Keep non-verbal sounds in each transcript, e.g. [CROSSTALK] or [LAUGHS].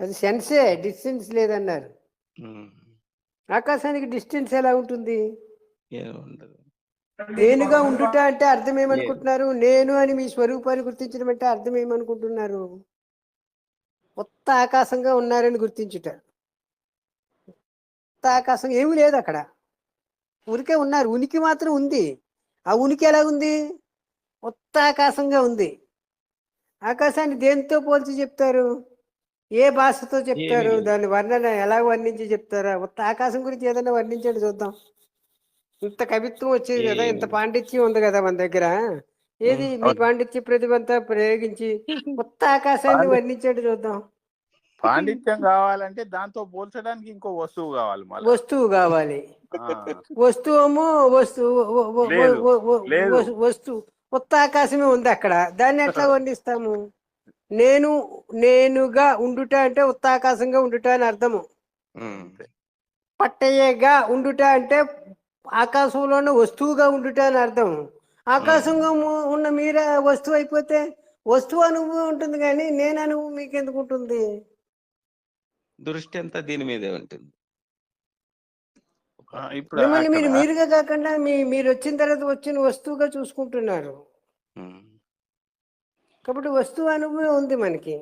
అది సెన్సే డిస్టెన్స్ లేదన్నారు. ఆకాశానికి డిస్టెన్స్ ఎలా ఉంటుంది? నేనుగా ఉండుట అంటే అర్థం ఏమనుకుంటున్నారు నేను అని మీ స్వరూపాన్ని గుర్తించడం అంటే అర్థం ఏమనుకుంటున్నారు కొత్త ఆకాశంగా ఉన్నారని గుర్తించుట. కొత్త ఆకాశం ఏమీ లేదు అక్కడ. ఊరికే ఉన్నారు. ఉనికి మాత్రం ఉంది. ఆ ఉనికి ఎలా ఉంది? కొత్త ఆకాశంగా ఉంది. ఆకాశాన్ని దేనితో పోల్చి చెప్తారు? ఏ భాషతో చెప్తారు. దాని వర్ణన ఎలా వర్ణించి చెప్తారా? కొత్త ఆకాశం గురించి ఏదైనా వర్ణించండి చూద్దాం. ఇంత కవిత్వం వచ్చేది కదా ఇంత? పాండిత్యం ఉంది కదా మన దగ్గర. ఏది. మీ పాండిత్య ప్రతిభ అంతా ప్రయోగించి కొత్త ఆకాశాన్ని వర్ణించండి చూద్దాం. పాండిత్యం కావాలంటే దాంతో పోల్చడానికి ఇంకో వస్తువు కావాలి వస్తువు కావాలి. వస్తువు వ- వ- వ- లేదు, వ- వ- లేదు. వస్తు- వస్తువు కొత్త ఆకాశమే ఉంది అక్కడ. దాన్ని ఎట్లా వర్ణిస్తాము నేను నేనుగా ఉండుట అంటే ఉత్త ఆకాశంగా ఉండుట అని అర్థము. పట్టయ్యగా ఉండుట అంటే ఆకాశంలోనే వస్తువుగా ఉండుట అని అర్థం ఆకాశంగా ఉన్న మీరే వస్తువు అయిపోతే వస్తువు అనుభవం ఉంటుంది కానీ నేను అనుభవం మీకు ఎందుకు ఉంటుంది? దృష్టి అంతా దీని మీదే ఉంటుంది. ఇప్పుడు మిమ్మల్ని మీరు మీరుగా కాకుండా మీ మీరు వచ్చిన తర్వాత వచ్చిన వస్తువుగా చూసుకుంటున్నారు. కాబట్టి వస్తువు అనుభవం ఉంది మనకి.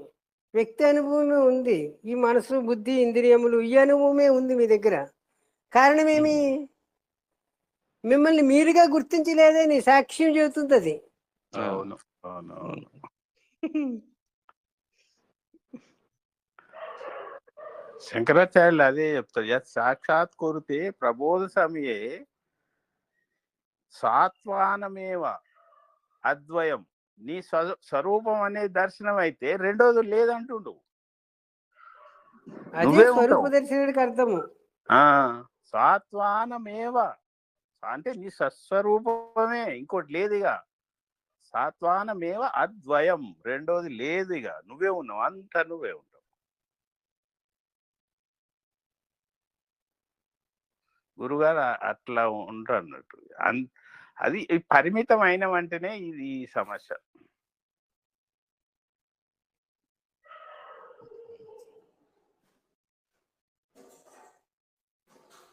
వ్యక్తి అనుభవమే ఉంది. ఈ మనసు బుద్ధి ఇంద్రియములు ఈ అనుభవమే ఉంది మీ దగ్గర. కారణమేమి? మిమ్మల్ని మీరుగా గుర్తించలేదని సాక్ష్యం చెబుతుంది అది అవును అవును అవును. శంకరాచార్యులు అదే చెప్తారు. యత్ సాక్షాత్ కొరితే ప్రబోధ సమయే సాత్వానమేవ అద్వయం. నీ స్వ- స్వరూపం అనే దర్శనం అయితే రెండోది లేదంటుండు. అర్థము. సాత్వానమేవ. అంటే నీ సస్వరూపమే ఇంకోటి లేదుగా. సాత్వానమేవ అద్వయం. రెండోది లేదుగా. నువ్వే ఉన్నావు. అంత నువ్వే ఉంటావు. గురుగారు అట్లా ఉంటాన్నట్టు అన్ అది ఈ పరిమితమైన వెంటనే ఇది ఈ సమస్య.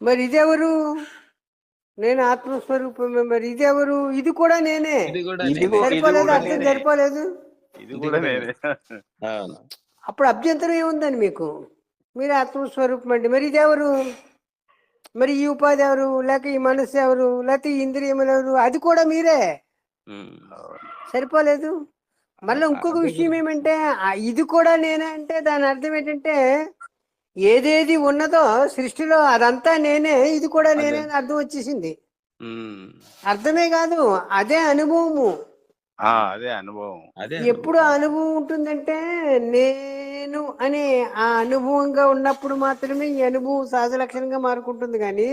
మరి ఇదెవరు? నేను ఆత్మస్వరూపమే మరి ఇదెవరు? ఇది కూడా నేనే. ఇది కూడా ఇది నేనే. కూడా- సరిపోలేదు? అర్థం. సరిపోలేదు? ఇది కూడా నేనే. అవును. అప్పుడు అభ్యంతరం ఏముందని మీకు? మీరు ఆత్మస్వరూపం అండి. మరి ఇదెవరు? మరి ఈ ఉపాధి ఎవరు? లేక ఈ మనస్సు ఎవరు? లేకపోతే ఈ ఇంద్రియములు ఎవరు? అది కూడా మీరే. సరిపోలేదు? మళ్ళీ ఇంకొక విషయం ఏమంటే ఇది కూడా నేనే అంటే దాని అర్థం ఏంటంటే ఏదేది ఉన్నదో సృష్టిలో అదంతా నేనే ఇది కూడా నేనే అని అర్థం వచ్చేసింది. అర్థమే కాదు అదే అనుభవము. ఆ, అదే అనుభవం. అదే ఎప్పుడు ఆ అనుభవం ఉంటుందంటే నేను అనే ఆ అనుభవంగా ఉన్నప్పుడు మాత్రమే ఈ అనుభవం సహజ లక్షణంగా మారుకుంటుంది కానీ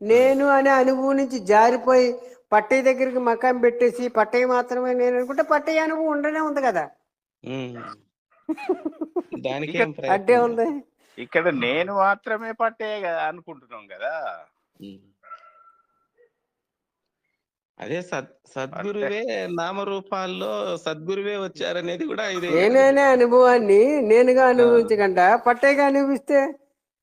నేను అనే అనుభవం నుంచి జారిపోయి పట్టయ్య దగ్గరికి మకాం పెట్టేసి పట్టయ్య మాత్రమే నేను అనుకుంటే పట్టయ్య అనుభవం ఉండనే ఉంది కదా. [LAUGHS] దానికి అడ్డే ఉంది ఇక్కడ నేను మాత్రమే పట్టే కదా అనుకుంటున్నాం కదా. అదే సద్ సద్గురువే నామరూపాల్లో సద్గురువే వచ్చారనేది కూడా ఇదే. నేననే అనుభవాన్ని నేనుగా అనుభవించకుండా పట్టయ్యగా అనుభవిస్తే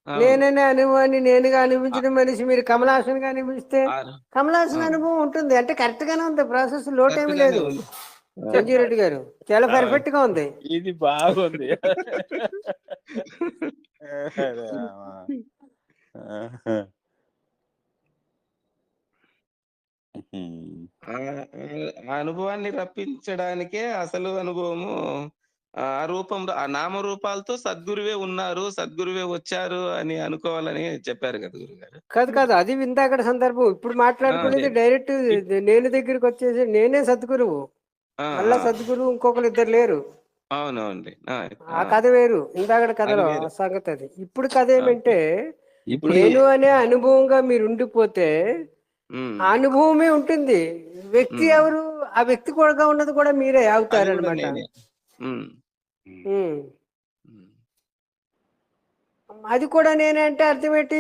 అవును. నేననే అనుభవాన్ని నేనుగా అనుభవించిన మనిషి మీరు కమలాసనగా అనుభవిస్తే ఆ, కమలాసన. అనుభవం ఉంటుంది. అంటే కరెక్ట్ గానే ఉంది. ప్రాసెస్ లోటేమి లేదు. సంజీవ్ రెడ్డి గారు చాలా. పర్ఫెక్ట్గా ఉంది. ఇది బాగుంది. [LAUGHS] [LAUGHS] ఆ అనుభవాన్ని రప్పించడానికే అసలు అనుభవము ఆ రూపంలో ఆ నామరూపాలతో సద్గురువే ఉన్నారు సద్గురువే వచ్చారు అని అనుకోవాలని చెప్పారు కదా గురుగారు. కాదు కాదు అది ఇందాకడ సందర్భం. ఇప్పుడు మాట్లాడుకునేది. డైరెక్ట్ నేను దగ్గరికి వచ్చేసి నేనే సద్గురువు. మళ్ళా ఆ, సద్గురువు ఇంకొకరు ఇద్దరు లేరు. అవునవునండి ఆ, కథ వేరు. ఇందాకడ కథలో వేరు. సంగతి అది. ఇప్పుడు కథ ఏమంటే నేను అనే అనుభవంగా మీరు ఉండిపోతే ఆ అనుభవమే ఉంటుంది. వ్యక్తి. ఎవరు ఆ వ్యక్తి కూడా ఉన్నది కూడా మీరే అది అవుతారు కూడా అనమాట నేనే. ఉమ్, ఉమ్. అది కూడా నేనే అంటే అర్థం ఏంటి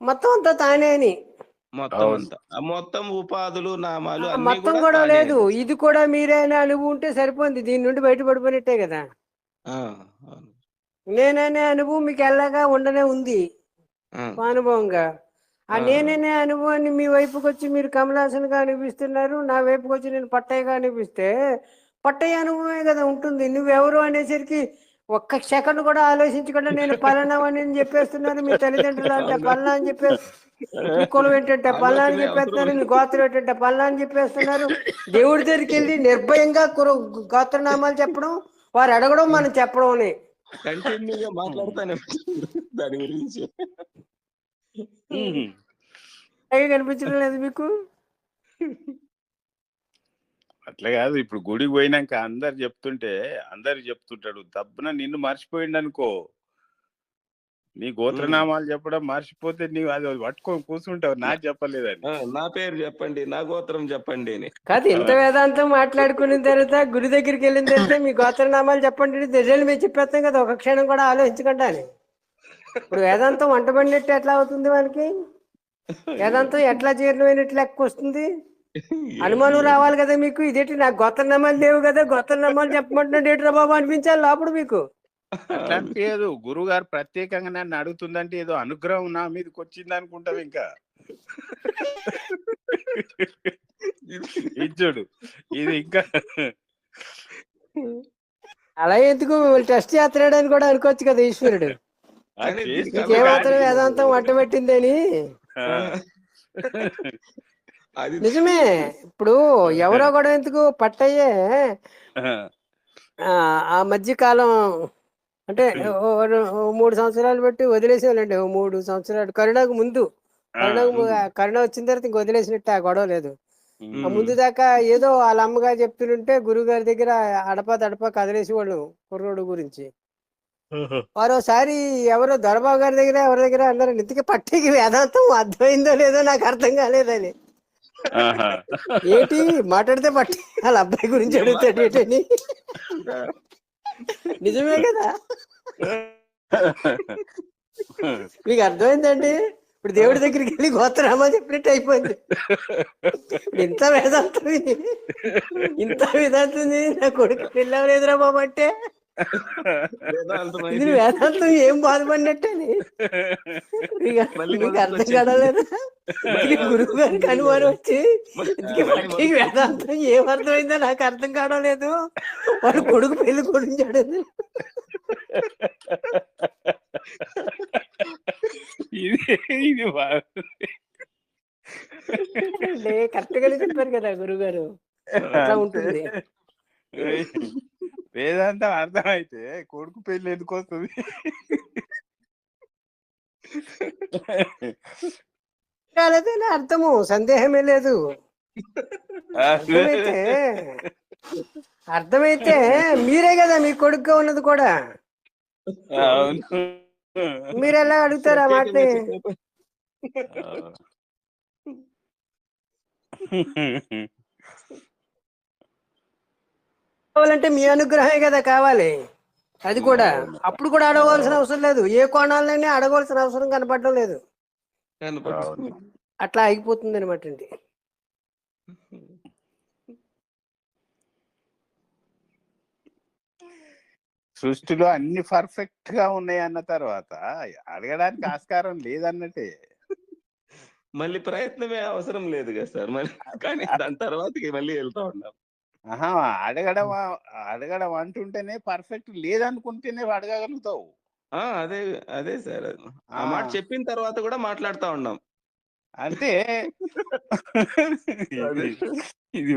మొత్తం అంతా తానే అని. మొత్తం మొత్తం ఉపాధులు నామాలు మొత్తం కూడా. లేదు. ఇది కూడా మీరే అనే అనుభవం ఉంటే సరిపోయింది. దీని నుండి బయటపడిపోయినట్టే కదా. నేననే అనుభవం మీకు ఎలాగా ఉండనే ఉంది. ఆ, అనుభవంగా. నేననే అనుభవాన్ని మీ వైపుకి వచ్చి మీరు కమలాసన్గా అనిపిస్తున్నారు నా వైపుకి వచ్చి నేను పట్టయ్యగా అనిపిస్తే పట్టయ్య అనుభవమే కదా ఉంటుంది. నువ్వెవరు అనేసరికి ఒక్క సెకండ్ కూడా ఆలోచించకుండా నేను పలానా అని చెప్పేస్తున్నారు మీ తల్లిదండ్రులు అంటే పలానా అని చెప్పేసి మీ కులం ఏంటంటే పలానా అని చెప్పేస్తున్నారు మీ. గోత్రం ఏంటంటే పలానా అని చెప్పేస్తున్నారు. దేవుడి దగ్గరికి వెళ్ళి నిర్భయంగా గోత్రనామాలు చెప్పడం వారు అడగడం మనం చెప్పడం అని కంటిన్యూగా మాట్లాడుతానే దాని గురించి. కనిపించడం లేదు మీకు? అట్లా కాదు ఇప్పుడు గుడికి పోయినాక అందరు చెప్తుంటే అందరు చెప్తుంటాడు దబ్బున నిన్ను మర్చిపోయిండు అనుకో. నీ గోత్రనామాలు చెప్పడం మర్చిపోతే నీవు అది పట్టుకొని కూర్చుంటావు. నాకు చెప్పలేదని నా పేరు చెప్పండి నా గోత్రం చెప్పండి అని. కాదు ఇంత వేదాంతం మాట్లాడుకున్న తర్వాత గుడి దగ్గరికి వెళ్ళిన తర్వాత మీ గోత్రనామాలు చెప్పండి రిజల్ట్ మేము చెప్పేస్తాం కదా ఒక క్షణం కూడా ఆలోచించకుండా ఇప్పుడు వేదాంతం వంట పడినట్టు ఎట్లా అవుతుంది మనకి వేదాంతం ఎట్లా జీర్ణమైనట్లు లెక్క వస్తుంది? అనుమానం రావాలి కదా మీకు? ఇదేంటి నాకు గోత్రనామాలు లేవు కదా? గోత్రనామాలు చెప్పమంటున్నాడు ఏంట్రా బాబు అనిపించాలి లోపల మీకు? అనిపించదు. గురువు గారు ప్రత్యేకంగా నన్ను అడుగుతుందంటే ఏదో అనుగ్రహం నా మీదకి వచ్చింది అనుకుంటాం ఇంకా. ఇచ్చుడు ఇది ఇంకా. అలా ఎందుకు? మిమ్మల్ని టెస్ట్ చేస్తున్నాడని కూడా అనుకోవచ్చు కదా ఈశ్వరుడు. నీకేమాత్రం వేదాంతం వంట పెట్టిందని? ఆ. అది నిజమే. ఇప్పుడు ఎవరో కూడా ఎందుకు? పట్టయ్యే. ఆ. మధ్య కాలం అంటే మూడు సంవత్సరాలు బట్టి వదిలేసేవాళ్ళండి. ఓ మూడు సంవత్సరాలు. కరుణకు ముందు. కరుణకు ము- కరుణ వచ్చిన తర్వాత ఇంక వదిలేసినట్టు ఆ గొడవ లేదు. ముందు దాకా ఏదో వాళ్ళ అమ్మగారు చెప్తుంటే గురువు గారి దగ్గర అడపా దడపా కదిలేసి వాళ్ళు కుర్రోడు గురించి. మరోసారి ఎవరో దొరబాబు గారి దగ్గర ఎవరి దగ్గర అన్నారు ఇంతకీ పట్టికి వేదాంతం అర్థమైందో లేదో నాకు అర్థం కాలేదని. ఏంటి మాట్లాడితే పట్టి వాళ్ళ అబ్బాయి గురించి అడుగుతాడు ఏంటని. నిజమే కదా? మీకు అర్థమైందండి? ఇప్పుడు దేవుడి దగ్గరికి వెళ్ళి గోత్రనామా చెప్పినట్టు అయిపోయింది. ఇంత వేదాంతం ఇది. ఇంత వేదాంతం ఇది. నా కొడుకు పెళ్ళవలేదురా బాబు అంటే. ఇది వేదాంతం ఏం బాధపడినట్టని? మొదటికి అర్థం. కావలేదు గురువు గారికి అనుమానం వచ్చి వేదాంతం ఏం అర్థమైందో నాకు అర్థం కావడం లేదు వాడు కొడుకు పెళ్ళి కొడుంచాడు ఇది ఇది. కరెక్ట్ గానే చెప్పారు కదా గురువు గారు అట్లా ఉంటుంది. వేదాంతం అర్థమైతే కొడుకు పెళ్ళి ఎందుకు వస్తుంది కాలేదని అర్థము సందేహమే లేదు. అర్థమైతే అర్థమైతే మీరే కదా మీ కొడుకుగా ఉన్నది కూడా. మీరు ఎలా అడుగుతారు ఆ మాటని? కావాలంటే మీ అనుగ్రహమే కదా కావాలి. అది కూడా. అప్పుడు కూడా అడగవలసిన అవసరం లేదు. ఏ కోణాలనే అడగవలసిన అవసరం కనపడడం లేదు. అట్లా ఆగిపోతుంది అనమాట అండి. సృష్టిలో అన్ని పర్ఫెక్ట్గా ఉన్నాయి అన్న తర్వాత అడగడానికి ఆస్కారం లేదన్నట్టే. మళ్ళీ ప్రయత్నమే అవసరం లేదు కదా సార్. మళ్ళీ కానీ దాని తర్వాతకి మళ్ళీ వెళ్తా ఉన్నాం. ఆహా! అడగడం అడగడం అంటుంటేనే పర్ఫెక్ట్ లేదనుకుంటేనే అడగగలుగుతావు. ఆ! అదే అదే సార్. ఆ. మాట చెప్పిన తర్వాత కూడా మాట్లాడుతా ఉన్నాం అంటే. [LAUGHS] ఇది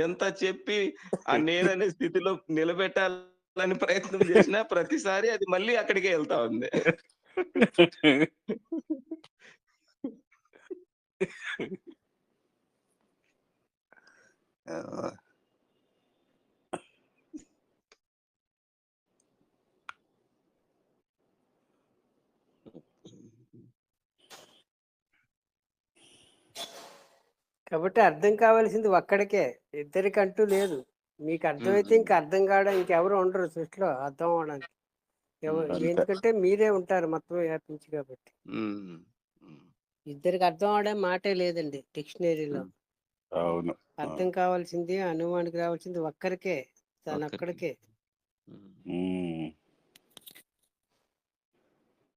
ఎంత చెప్పి ఆ నేననే స్థితిలో నిలబెట్టాలని ప్రయత్నం చేసినా ప్రతిసారి అది మళ్ళీ అక్కడికే వెళ్తా ఉంది. [LAUGHS] కాబట్టి అర్థం కావాల్సింది ఒక్కడికే. ఇద్దరికంటూ లేదు. మీకు అర్థమైతే ఇంకా అర్థం కావడం ఇంకెవరు ఉండరు సృష్టిలో అర్థం అవడానికి. ఎందుకంటే మీరే ఉంటారు మొత్తం వ్యాపించి కాబట్టి. ఇద్దరికి అర్థం అవడం మాటే లేదండి డిక్షనరీలో. అవును. అర్థం కావాల్సింది అనుభవానికి రావాల్సింది ఒక్కరికే తన